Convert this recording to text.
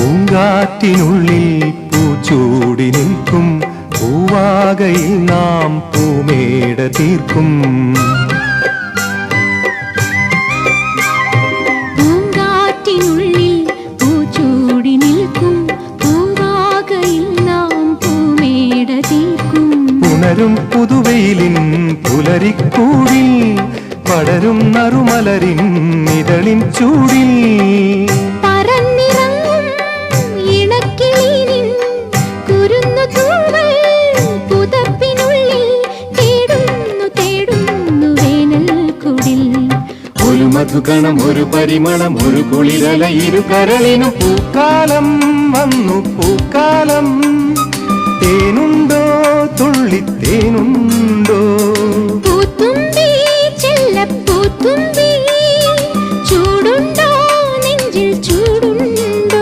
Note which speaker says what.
Speaker 1: പൂങ്കാറ്റിനുള്ളിൽ പൂച്ചൂടി നിൽക്കും. പൂവാകയിൽ നാം പൂമേട തീർക്കും. പുണരും പുതുവെയിലിൻ പുലരിക്കൂടിൽ പടരും നറുമലരിൻ ഇതളിൻ ചൂടിൽ. മധുകണം ഒരു പരിമളം ഒരു കുളിരല ഇരു കരളിനും പൂക്കാലം വന്നു പൂക്കാലം. തേനുണ്ടോ തുള്ളി തേനുണ്ടോ? പൂത്തുമ്പി ചെല്ലപ്പൂത്തുമ്പി